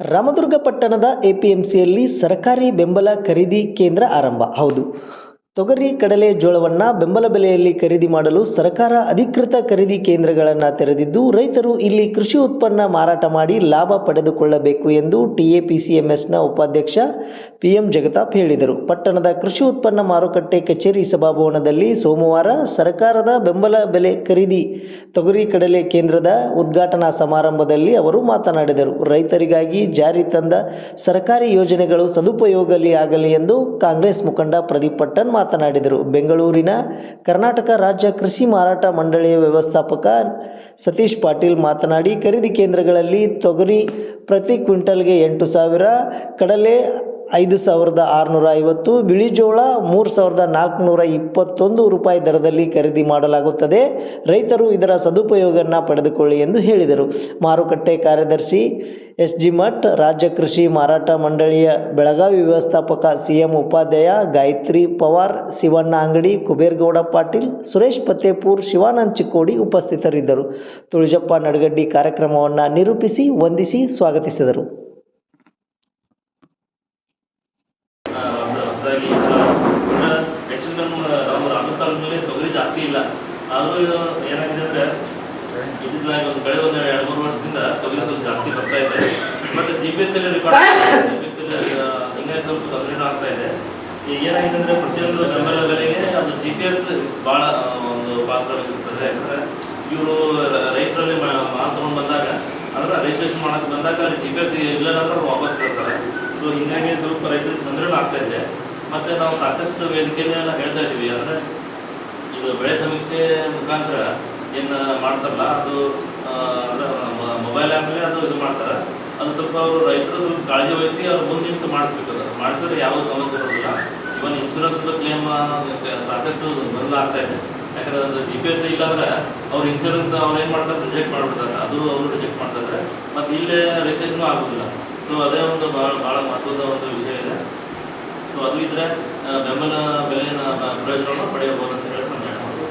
ರಾಮದುರ್ಗ ಪಟ್ಟಣದ ಎಪಿಎಂಸಿಯಲ್ಲಿ ಸರ್ಕಾರಿ ಬೆಂಬಲ ಖರೀದಿ ಕೇಂದ್ರ ಆರಂಭ. ಹೌದು. ತೊಗರಿ, ಕಡಲೆ ಜೋಳವನ್ನು ಬೆಂಬಲ ಬೆಲೆಯಲ್ಲಿ ಖರೀದಿ ಮಾಡಲು ಸರ್ಕಾರ ಅಧಿಕೃತ ಖರೀದಿ ಕೇಂದ್ರಗಳನ್ನು ತೆರೆದಿದ್ದು, ರೈತರು ಇಲ್ಲಿ ಕೃಷಿ ಉತ್ಪನ್ನ ಮಾರಾಟ ಮಾಡಿ ಲಾಭ ಪಡೆದುಕೊಳ್ಳಬೇಕು ಎಂದು ಟಿಎಪಿಸಿಎಂಎಸ್ನ ಉಪಾಧ್ಯಕ್ಷ ಪಿ ಎಂ ಜಗತಾಪ್ ಹೇಳಿದರು. ಪಟ್ಟಣದ ಕೃಷಿ ಉತ್ಪನ್ನ ಮಾರುಕಟ್ಟೆ ಕಚೇರಿ ಸಭಾಭವನದಲ್ಲಿ ಸೋಮವಾರ ಸರ್ಕಾರದ ಬೆಂಬಲ ಬೆಲೆ ಖರೀದಿ ತೊಗರಿ, ಕಡಲೆ ಕೇಂದ್ರದ ಉದ್ಘಾಟನಾ ಸಮಾರಂಭದಲ್ಲಿ ಅವರು ಮಾತನಾಡಿದರು. ರೈತರಿಗಾಗಿ ಜಾರಿ ತಂದ ಸರ್ಕಾರಿ ಯೋಜನೆಗಳು ಸದುಪಯೋಗಲಿ ಆಗಲಿ ಎಂದು ಕಾಂಗ್ರೆಸ್ ಮುಖಂಡ ಪ್ರದೀಪ್ ಪಟ್ಟಣ್ ಬೆಂಗಳೂರಿನ ಕರ್ನಾಟಕ ರಾಜ್ಯ ಕೃಷಿ ಮಾರಾಟ ಮಂಡಳಿಯ ವ್ಯವಸ್ಥಾಪಕ ಸತೀಶ್ ಪಾಟೀಲ್ ಮಾತನಾಡಿ, ಖರೀದಿ ಕೇಂದ್ರಗಳಲ್ಲಿ ತೊಗರಿ ಪ್ರತಿ ಕ್ವಿಂಟಲ್ಗೆ ಎಂಟು ಸಾವಿರ, ಕಡಲೆ ಐದು ಸಾವಿರದ ಆರುನೂರ ಐವತ್ತು ಬಿಳಿ ಜೋಳ ಮೂರು ಸಾವಿರದ ನಾಲ್ಕುನೂರ ಇಪ್ಪತ್ತೊಂದು ರೂಪಾಯಿ ದರದಲ್ಲಿ ಖರೀದಿ ಮಾಡಲಾಗುತ್ತದೆ. ರೈತರು ಇದರ ಸದುಪಯೋಗವನ್ನು ಪಡೆದುಕೊಳ್ಳಿ ಎಂದು ಹೇಳಿದರು. ಮಾರುಕಟ್ಟೆ ಕಾರ್ಯದರ್ಶಿ ಎಸ್ ಜಿ ಮಠ್, ರಾಜ್ಯ ಕೃಷಿ ಮಾರಾಟ ಮಂಡಳಿಯ ಬೆಳಗಾವಿ ವ್ಯವಸ್ಥಾಪಕ ಸಿ ಎಂ ಉಪಾಧ್ಯಾಯ ಗಾಯತ್ರಿ ಪವಾರ್, ಶಿವಣ್ಣ ಅಂಗಡಿ, ಕುಬೇರ್ಗೌಡ ಪಾಟೀಲ್, ಸುರೇಶ್ ಪತ್ತೇಪೂರ್, ಶಿವಾನಂದ್ ಚಿಕ್ಕೋಡಿ ಉಪಸ್ಥಿತರಿದ್ದರು. ತುಳಜಪ್ಪ ನಡಗಡ್ಡಿ ಕಾರ್ಯಕ್ರಮವನ್ನು ನಿರೂಪಿಸಿ, ವಂದಿಸಿ ಸ್ವಾಗತಿಸಿದರು ಆ, ಹೊಸ- ಹೊಸದಾಗಿ ಈ ಸಲ ಅಂದ್ರೆ ಆ್ಯಕ್ಚುಲಿ ನಮ್ಮ ನಮ್ಮ ರಾಮನ ತಾಲೂಕಿನಲ್ಲಿ ತೊಗರಿ ಜಾಸ್ತಿ ಇಲ್ಲ ಆದರೂ ಏನಾಗಿದೆ ಅಂದ್ರೆ ಇದ್ದಿದ್ದಾಗ ಒಂದು ಕಳೆದ ಒಂದು ಎರಡು ಮೂರು ವರ್ಷದಿಂದ ತೊಂದರೆ ಸ್ವಲ್ಪ ಜಾಸ್ತಿ ಬರ್ತಾ ಇದೆ. ಮತ್ತೆ ಜಿ ಪಿ ಎಸ್ ಅಲ್ಲಿ ರೆಕಾರ್ಡ್ ಜಿ ಪಿ ಎಸ್ ಅಲ್ಲಿ ಹಿಂಗಾಗಿ ಸ್ವಲ್ಪ ತೊಂದರೆನೂ ಆಗ್ತಾ ಇದೆ. ಈಗ ಏನಾಗಿದೆ ಅಂದ್ರೆ ಪ್ರತಿಯೊಂದು ಬೆಂಬಲ ಬೆಲೆಗೆ ಅದು ಜಿ ಪಿ ಎಸ್ ಭಾಳ ಒಂದು ಪಾತ್ರ ವಹಿಸುತ್ತದೆ. ಯಾಕಂದ್ರೆ ಇವರು ರೈತರಲ್ಲಿ ಮಾಲ್ ತಗೊಂಡು ಬಂದಾಗ ಅಂದ್ರೆ ರಿಜಿಸ್ಟ್ರೇಷನ್ ಮಾಡೋಕೆ ಬಂದಾಗ ಅಲ್ಲಿ ಜಿ ಪಿ ಎಸ್ ಇಲ್ಲ ಅಂದ್ರೆ ವಾಪಸ್ ಕಳಿಸ್ತಾರೆ ಸೊ ಹಿಂಗಾಗಿ ಸ್ವಲ್ಪ ರೈತರಿಗೆ ತೊಂದರೆನೂ ಆಗ್ತಾ ಇದೆ. ಮತ್ತೆ ನಾವು ಸಾಕಷ್ಟು ವೇದಿಕೆಯಲ್ಲಿ ಎಲ್ಲ ಹೇಳ್ತಾ ಇದೀವಿ. ಅಂದ್ರೆ ಇದು ಬೆಳೆ ಸಮೀಕ್ಷೆ ಮುಖಾಂತರ ಏನು ಮಾಡ್ತಾರಲ್ಲ, ಅದು ಮೊಬೈಲ್ ಆ್ಯಪಲ್ಲಿ ಅದು ಇದು ಮಾಡ್ತಾರೆ. ಅದು ಸ್ವಲ್ಪ ಅವರು ರೈತರು ಸ್ವಲ್ಪ ಕಾಳಜಿ ವಹಿಸಿ ಅವ್ರು ಮುಂದೆ ನಿಂತು ಮಾಡಿಸ್ಬೇಕು ಅದು. ಮಾಡಿಸಿದ್ರೆ ಯಾವ ಸಮಸ್ಯೆ ಇರೋದಿಲ್ಲ ಇವನ್ ಇನ್ಶೂರೆನ್ಸ್ ಕ್ಲೇಮ್ ಸಾಕಷ್ಟು ಬಂದ್ ಆಗ್ತಾ ಇದೆ. ಯಾಕಂದ್ರೆ ಅದು ಜಿ ಪಿ ಎಸ್ ಇಲ್ಲಾಂದ್ರೆ ಅವ್ರ ಇನ್ಶೂರೆನ್ಸ್ ಅವ್ರು ಏನು ಮಾಡ್ತಾರೆ ರಿಜೆಕ್ಟ್ ಮಾಡ್ಬಿಡ್ತಾರೆ. ಅದು ಅವರು ರಿಜೆಕ್ಟ್ ಮಾಡ್ತಾರೆ ಮತ್ತು ಇಲ್ಲೇ ರಿಜಿಸ್ಟ್ರೇಷನ್ ಆಗೋದಿಲ್ಲ. ಸೊ ಅದೇ ಒಂದು ಭಾಳ ಭಾಳ ಮಹತ್ವದ ಒಂದು ವಿಷಯ ಇದೆ. ಸೊ ಅದು ಇದ್ರೆ ಬೆಂಬಲ ಬೆಲೆಯ ಪ್ರಯೋಜನವನ್ನು ಪಡೆಯಬಹುದು ಅಂತ ನಾನು ಹೇಳ್ಬೋದು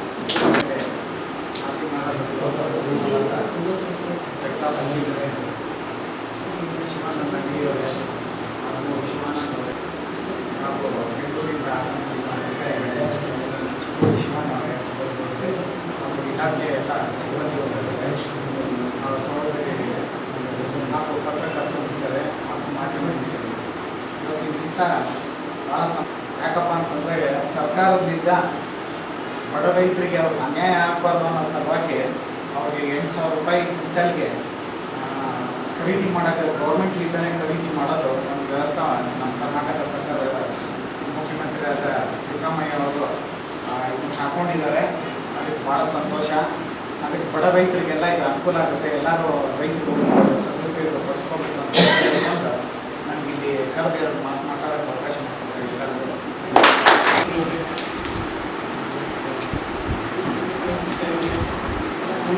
ಇಲಾಖೆ ಎಲ್ಲ ಸಿಬ್ಬಂದಿ ಬಂದಿದ್ದಾರೆ ಅವರ ಸಹೋದರಿ ನಾವು ಪತ್ರಕರ್ತರು ಇದ್ದಾರೆ ಮತ್ತು ಮಾಧ್ಯಮದಲ್ಲಿದ್ದಾರೆ ಇವತ್ತಿನ ದಿವಸ ಭಾಳ ಸಮ ಯಾಕಪ್ಪ ಅಂತಂದರೆ ಸರ್ಕಾರದಿಂದ ಬಡ ರೈತರಿಗೆ ಅವ್ರಿಗೆ ಅನ್ಯಾಯ ಆಗಬಾರ್ದು ಅನ್ನೋ ಸಲುವಾಗಿ ಅವ್ರಿಗೆ ಎಂಟು ಸಾವಿರ ರೂಪಾಯಿ ಆ, ಖರೀದಿ ಮಾಡೋಕ್ಕೆ ಗೌರ್ಮೆಂಟ್ಲಿಂದಲೇ ಖರೀದಿ ಮಾಡೋದು ನಮ್ಮ ವ್ಯವಸ್ಥೆ ನಮ್ಮ ಕರ್ನಾಟಕ ಸರ್ಕಾರದ ಮುಖ್ಯಮಂತ್ರಿ ಆದ ಸಿದ್ದರಾಮಯ್ಯ ಅವರು ಇದನ್ನು ಹಾಕೊಂಡಿದ್ದಾರೆ. ಅದಕ್ಕೆ ಭಾಳ ಸಂತೋಷ. ಅದಕ್ಕೆ ಬಡ ರೈತರಿಗೆಲ್ಲ ಇದು ಅನುಕೂಲ ಆಗುತ್ತೆ. ಎಲ್ಲರೂ ರೈತರು ಸದುಪಯೋಗ ಪಡಿಸ್ಕೋಬೇಕು ಅಂತ ನನಗಿಲ್ಲಿ ನನಗೆ ಇಲ್ಲಿ ಹೇಳೋದು ಮಾತು.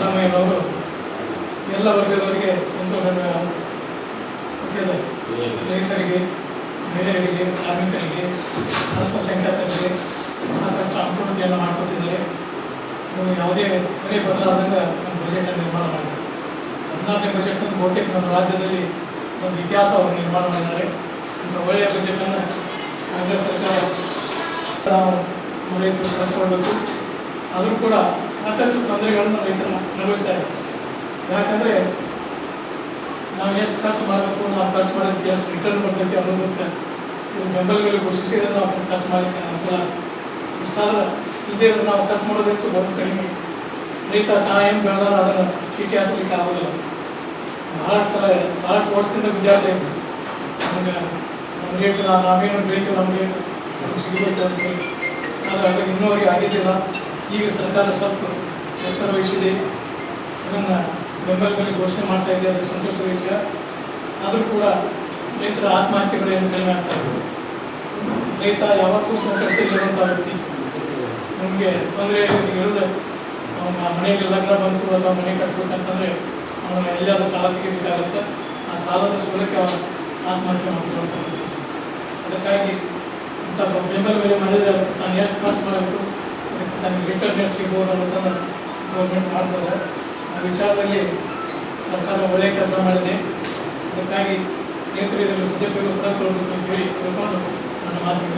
ಸಿದ್ದರಾಮಯ್ಯನವರು ಎಲ್ಲ ವರ್ಗದವರಿಗೆ ಸಂತೋಷ ರೈತರಿಗೆ ಮಹಿಳೆಯರಿಗೆ ಕಾರ್ಮಿಕರಿಗೆ ಅಲ್ಪಸಂಖ್ಯಾತರಿಗೆ ಸಾಕಷ್ಟು ಅನುಕೂಲತೆಯನ್ನು ಮಾಡಿಕೊಟ್ಟಿದ್ದಾರೆ. ನಮಗೆ ಯಾವುದೇ ಮನೆ ಬದಲಾದಂಗೆ ನಮ್ಮ ಬಜೆಟನ್ನು ನಿರ್ಮಾಣ ಮಾಡಿದ್ದಾರೆ. ಹದಿನಾರನೇ ಬಜೆಟ್ ಬಹುತೇಕ ನಮ್ಮ ರಾಜ್ಯದಲ್ಲಿ ಒಂದು ಇತಿಹಾಸ ಅವರು ನಿರ್ಮಾಣ ಮಾಡಿದ್ದಾರೆ. ಒಂದು ಒಳ್ಳೆಯ ಬಜೆಟನ್ನು ಕಾಂಗ್ರೆಸ್ ಸರ್ಕಾರ ನಾವು ರೈತರು ಕಳ್ಕೊಳ್ಬೇಕು ಆದರೂ ಕೂಡ ಸಾಕಷ್ಟು ತೊಂದರೆಗಳನ್ನು ರೈತರು ಅನುಭವಿಸ್ತಾ ಇದ್ದಾರೆ. ಯಾಕಂದರೆ ನಾವು ಎಷ್ಟು ಖರ್ಚು ಮಾಡಬೇಕು, ನಾವು ಖರ್ಚು ಮಾಡೋದಕ್ಕೆ ಎಷ್ಟು ರಿಟರ್ನ್ ಬರ್ತೈತಿ ಅನ್ನೋದಕ್ಕೆ ಇದು ಬೆಂಬಲ ಬೆಲೆ ಘೋಷಿಸಿದ್ರೆ ನಾವು ಖರ್ಚು ಮಾಡಲಿಕ್ಕೆ ಅನುಕೂಲ ಇಷ್ಟಾದ್ರೆ ಇಲ್ಲದೇ ನಾವು ಖರ್ಚು ಮಾಡೋದು ಹೆಚ್ಚು ಬರೋದು ಕಡಿಮೆ. ರೈತ ತಾ ಏನು ಬೆಳೆದಾರ ಅದನ್ನು ಚೀಟಿ ಹಾಸಲಿಕ್ಕೆ ಆಗೋದಿಲ್ಲ. ಬಹಳಷ್ಟು ಸಲ ಬಹಳಷ್ಟು ವರ್ಷದಿಂದ ವಿದ್ಯಾರ್ಥಿ ಐತಿ ನಮಗೆ ನಮ್ಮ ರೇಟ್ ನಾವು ನಾವೇನು ಬೆಳಿತೀವಿ ನಮಗೆ ಸಿಗುತ್ತೆ ಅಂತ ಹೇಳಿ. ಆದರೆ ಇನ್ನೂ ಇನ್ನೂವರೆಗೆ ಆಗಿದ್ದಿಲ್ಲ. ಈಗ ಸರ್ಕಾರ ಸ್ವಲ್ಪ ಎಚ್ಚರ ವಹಿಸಿದೆ. ಅದನ್ನು ಬೆಂಬಲ ಬೆಲೆ ಘೋಷಣೆ ಮಾಡ್ತಾ ಇದೆ. ಅದು ಸಂತೋಷದ ವಿಷಯ. ಆದರೂ ಕೂಡ ರೈತರ ಆತ್ಮಹತ್ಯೆಗಳು ಏನು ಕಡಿಮೆ ಆಗ್ತಾ ಇದೆ. ರೈತ ಯಾವತ್ತೂ ಸಂಕಷ್ಟದಲ್ಲಿರುವಂಥ ವ್ಯಕ್ತಿ. ನಮಗೆ ತೊಂದರೆ ಹೇಳಿದೆ ಅವನ ಮನೆಗೆ ಲಗ್ನ ಬಂತು ಅಥವಾ ಮನೆ ಕಟ್ಬೇಕಂತಂದರೆ ಅವನ ಎಲ್ಲರೂ ಸಾಲ ತೆಗಿಬೇಕಾಗುತ್ತೆ. ಆ ಸಾಲದ ಸೂಲಕ್ಕೆ ಅವನು ಆತ್ಮಹತ್ಯೆ ಮಾಡ್ಕೊಳ್ತ ಪರಿಸ್ಥಿತಿ. ಅದಕ್ಕಾಗಿ ಇಂಥ ಬೆಂಬಲ ಬೆಲೆ ಮಾಡಿದರೆ ನಾನು ಎಷ್ಟು ಖರ್ಚು ಮಾಡಬೇಕು? ಅದಕ್ಕೆ ಇಂಟರ್ನೆಟ್ ಅನ್ನೋದನ್ನು ಗೌರ್ಮೆಂಟ್ ಮಾಡ್ತದೆ. ಆ ವಿಚಾರದಲ್ಲಿ ಸರ್ಕಾರ ಒಳ್ಳೆಯ ಕೆಲಸ ಮಾಡಿದೆ. ಅದಕ್ಕಾಗಿ ನೇತೃತ್ವದಲ್ಲಿ ಸದ್ಯಕ್ಕೆ ಉತ್ತರ ಕೊಡಬೇಕು ಅಂತ ಹೇಳಿ ತಿಳ್ಕೊಂಡು ನನ್ನ ಮಾತಿಗೆ